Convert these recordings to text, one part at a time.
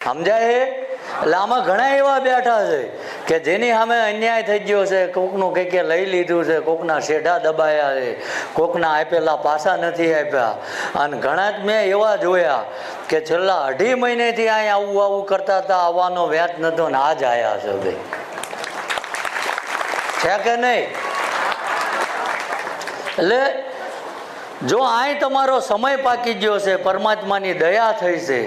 સમજાય? એટલે આમાં ઘણા એવા બેઠા છે કે જેની સામે અન્યાય થઈ ગયો છે, કોકનું કંઈક લઈ લીધું છે, કોકના શેઢા દબાયા છે, કોકના આપેલા પાસા નથી આપ્યા. અને ઘણા જ મેં એવા જોયા કે છેલ્લા અઢી મહિનેથી અહીં આવું આવું કરતા હતા, આવવાનો વ્યાજ નતો ને આજ આવ્યા છે ભાઈ છે કે નહીં? એટલે જો અહીં તમારો સમય પાકી ગયો છે, પરમાત્માની દયા થઈ છે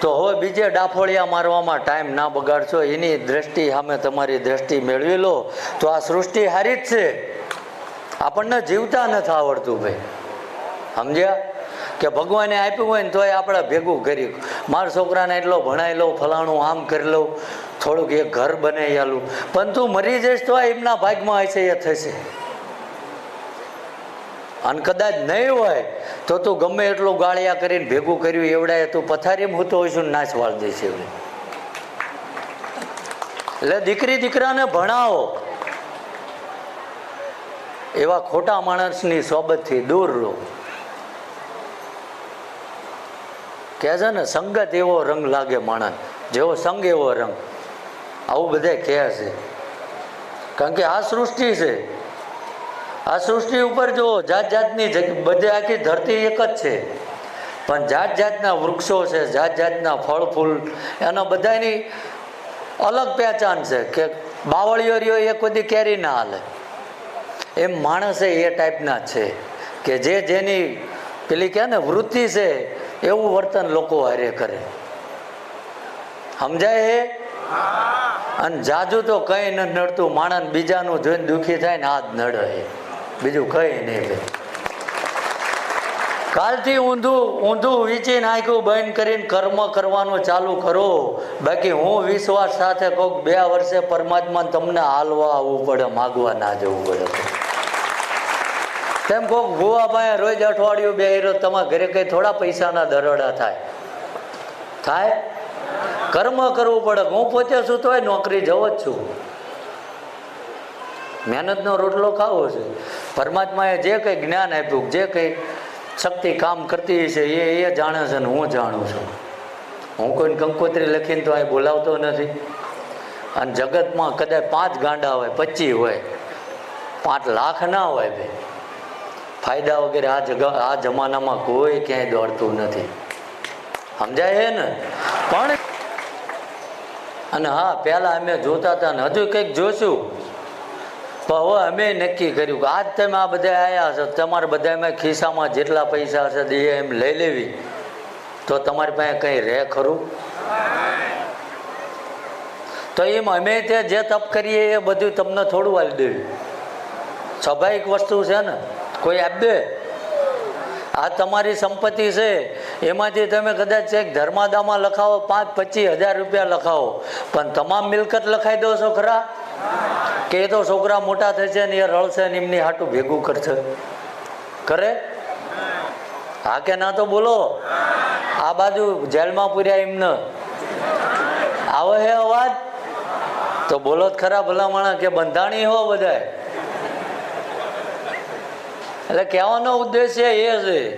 તો હવે બીજે ડાફોળિયા મારવામાં ટાઈમ ના બગાડશો. એની દ્રષ્ટિ સામે તમારી દ્રષ્ટિ મેળવી લો. તો આ સૃષ્ટિ હારી જ છે. આપણને જીવતા નથી આવડતું ભાઈ. સમજ્યા? કે ભગવાને આપ્યું હોય ને તોય આપણે ભેગું કર્યું મારા છોકરાને એટલો ભણાઈ લઉં, ફલાણું આમ કરી લઉં, થોડુંક એ ઘર બનાવી આલું. પણ તું મરી જઈશ તો એમના ભાગમાં હશે, એ થશે. અને કદાચ નહીં હોય, તો તું ગમે એટલું ગાળિયા કરીને ભેગું કર્યું, એવડાય તું પથારીમાં હું તો હોઈશું નાશ વાળ દઈશ એવડે. એટલે દીકરી દીકરાને ભણાવો. એવા ખોટા માણસની સોબતથી દૂર રહો. કહે છે ને, સંગત એવો રંગ લાગે માણસ, જેવો સંગ એવો રંગ. આવું બધે કહે છે. કારણ કે આ સૃષ્ટિ છે. આ સૃષ્ટિ ઉપર જો જાત જાતની બધે આખી ધરતી એક જ છે. પણ જાત જાતના વૃક્ષો છે જાત જાતના ફળ ફૂલ એનો બધાની અલગ પહેચાન છે કે બાવળીઓ રહ્યો એ કોઈ કેરી ના હાલે. એમ માણસે એ ટાઈપના છે કે જે જેની પેલી કહે ને વૃત્તિ છે એવું વર્તન લોકો હારે કરે. સમજાય હે? અને જાજુ તો કઈ ન નડતું માણસ બીજાનું જોઈને દુઃખી થાય ને આ જ નડે. બીજું કઈ નહીં કાલથી ઊંધું ઊંધું વીચી નાખ્યું, બંધ કરીને કર્મ કરવાનું ચાલુ કરો. બાકી હું વિશ્વાસ સાથે કહું બે વર્ષે પરમાત્મા તમને હાલવા આવવું પડે માગવા ના જવું પડે. તેમ કહું ભુવા પાસે રોજ અઠવાડિયું બે તમારા ઘરે કઈ થોડા પૈસાના દરોડા થાય. થાય? કર્મ કરવું પડે. હું પોતે છું તોય નોકરી જવો જ છું. મહેનતનો રોટલો ખાવો છે. પરમાત્માએ જે કંઈ જ્ઞાન આપ્યું, જે કંઈ શક્તિ કામ કરતી છે એ એ જાણે છે ને હું જાણું છું. હું કોઈને કંકોત્રી લખીને તો અહીં બોલાવતો નથી. અને જગતમાં કદાચ પાંચ ગાંડા હોય, પચીસ હોય, પાંચ લાખ ના હોય ભાઈ ફાયદા વગેરે આ જગ, આ જમાનામાં કોઈ ક્યાંય દોડતું નથી. સમજાય છે ને? પણ અને હા, પહેલાં અમે જોતા હતા ને હજુ કંઈક જોશું. પણ હવે અમે નક્કી કર્યું કે આજ તમે આ બધા આવ્યા છો, તમારે બધામાં ખિસ્સામાં જેટલા પૈસા હશે તે એમ લઈ લેવી. તો તમારી પાસે કંઈ રહે ખરું? તો એમ અમે તે જે તપ કરીએ એ બધું તમને થોડું વાલી દેવું. સ્વાભાવિક વસ્તુ છે ને, કોઈ આપી. દે આ તમારી સંપત્તિ છે, એમાંથી તમે કદાચ એક ધર્માદામાં લખાવો, પાંચ પચીસ હજાર રૂપિયા લખાવો. પણ તમામ મિલકત લખાઈ દો છો ખરા? કે એ તો છોકરા મોટા થશે ને એ રળશે ને એમની હાટું ભેગું કરશે. કરે? હા કે ના તો બોલો. આ બાજુ જેલમાં પૂર્યા એમને. આવે હે અવાજ. તો બોલો જ ખરા ભલા માણા કે બંધાણી હો બધાય. એટલે કહેવાનો ઉદ્દેશ્ય એ છે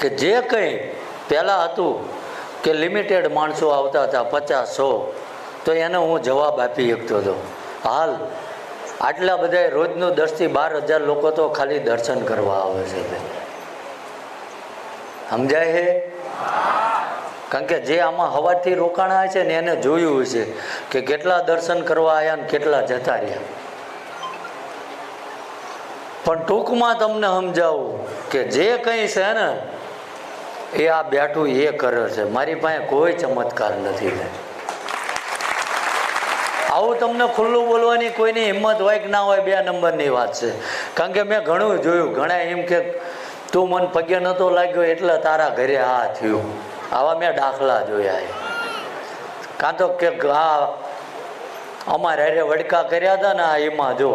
કે જે કંઈ પહેલાં હતું કે લિમિટેડ માણસો આવતા હતા, પચાસ. સો તો એને હું જવાબ આપી શકતો હતો. હાલ, આટલા બધા રોજનું દસથી બાર હજાર લોકો તો ખાલી દર્શન કરવા આવે છે સમજાય છે? કારણ કે જે આમાં હવાથી રોકાણા છે ને એને જોયું છે કે કેટલા દર્શન કરવા આવ્યા ને કેટલા જતા રહ્યા. પણ ટૂંકમાં તમને સમજાવું કે જે કંઈ છે ને, એ આ બેઠું એ કરે છે. મારી પાસે કોઈ ચમત્કાર નથી ભાઈ. આવું તમને ખુલ્લું બોલવાની કોઈની હિંમત હોય કે ના હોય બે નંબરની વાત છે. કારણ કે મેં ઘણું જોયું, ઘણા એમ કે તું મન પગે નતો લાગ્યો એટલે તારા ઘરે આ થયું. આવા મેં દાખલા જોયા એ. કાં તો કે આ અમારે અરે વડકા કર્યા હતા ને આ એમાં જો.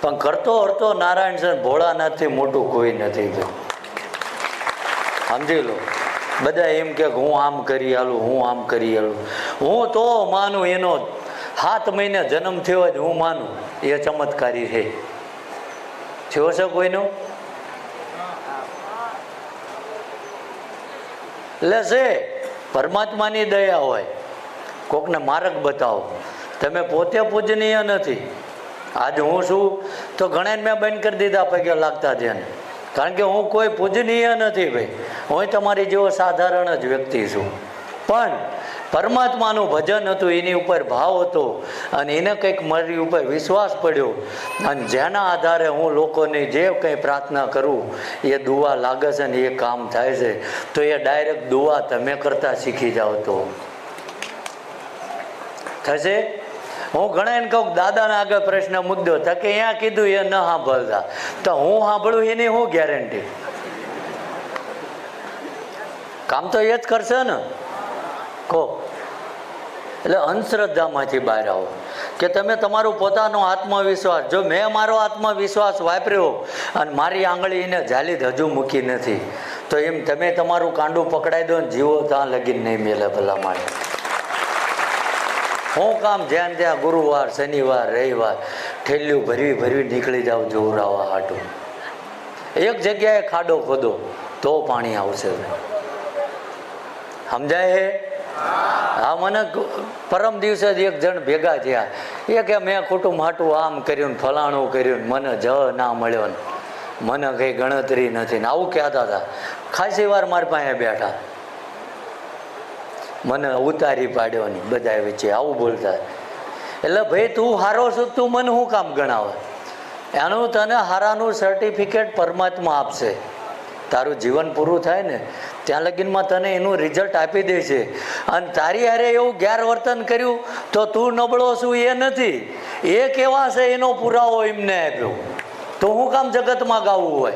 પણ કરતો હરતો નારાયણ ભોળા ભોળાનાથથી મોટું કોઈ નથી ભાઈ સમજી લો. બધા એમ કે હું આમ કરી આલું, હું આમ કરી આલું. હું તો માનું એનો સાત મહિને જન્મ થયો જ હું માનું. એ ચમત્કારી છે. થયો છે કોઈનો? એટલે છે, પરમાત્માની દયા હોય. કોકને માર્ગ બતાવો. તમે પોતે પૂજનીય નથી. આજ હું છું, તો ઘણા મેં બંધ કરી દીધા, પગે લાગતા ધ્યાન. કારણ કે હું કોઈ પૂજનીય નથી ભાઈ. હું તમારી જેવો સાધારણ જ વ્યક્તિ છું. પણ પરમાત્માનું ભજન હતું, એની ઉપર ભાવ હતો અને એને કંઈક મારી ઉપર વિશ્વાસ પડ્યો. અને જેના આધારે હું લોકોની જે કંઈ પ્રાર્થના કરું, એ દુવા લાગે છે ને એ કામ થાય છે. તો એ ડાયરેક્ટ દુવા તમે કરતા શીખી જાઓ તો. થશે? હું ઘણા એને કહું દાદાના આગળ પ્રશ્ન મુદ્દો તો કે અહીંયા કીધું એ ન સાંભળતા. તો હું સાંભળું એની શું ગેરંટી કામ તો એ જ કરશે ને. કહો. એટલે અંધશ્રદ્ધામાંથી બહાર આવો. કે તમે તમારું પોતાનો આત્મવિશ્વાસ, જો મેં મારો આત્મવિશ્વાસ વાપર્યો અને મારી આંગળીને જાલી હજુ મૂકી નથી, તો એમ તમે તમારું કાંડું પકડાઈ દો ને જીવો ત્યાં લગીન નહીં મેલે ભલા માણે હું કામ જ્યાં ત્યાં ગુરુવાર, શનિવાર, રવિવાર, ઠેલ્યું ભરવી ભરવી નીકળી જાઉં જોરાવા હાટું. એક જગ્યાએ ખાડો ખોદો, તો પાણી આવશે. સમજાય હે? હા, મને પરમ દિવસે જ એક જણ ભેગા થયા. એ કે મેં કુટુંબ હાટું આમ કર્યું ફલાણું કર્યું મને જ ના મળ્યો ને. મને કંઈ ગણતરી નથી ને આવું કહેતા હતા. ખાસી વાર મારી પાસે બેઠા. મને ઉતારી પાડ્યો ને બધા વચ્ચે આવું બોલતા. એટલે ભાઈ, તું હારો છું, તું મને શું કામ ગણાવે? એનું તને હારાનું સર્ટિફિકેટ પરમાત્મા આપશે. તારું જીવન પૂરું થાય ને, ત્યાં લગીનમાં તને એનું રિઝલ્ટ આપી દે છે અને તારી હારે એવું ગેરવર્તન કર્યું, તો તું નબળો છું એ નથી. એ કેવા છે, એનો પુરાવો એમને આપ્યો. તો હું કામ જગતમાં ગાવું હોય?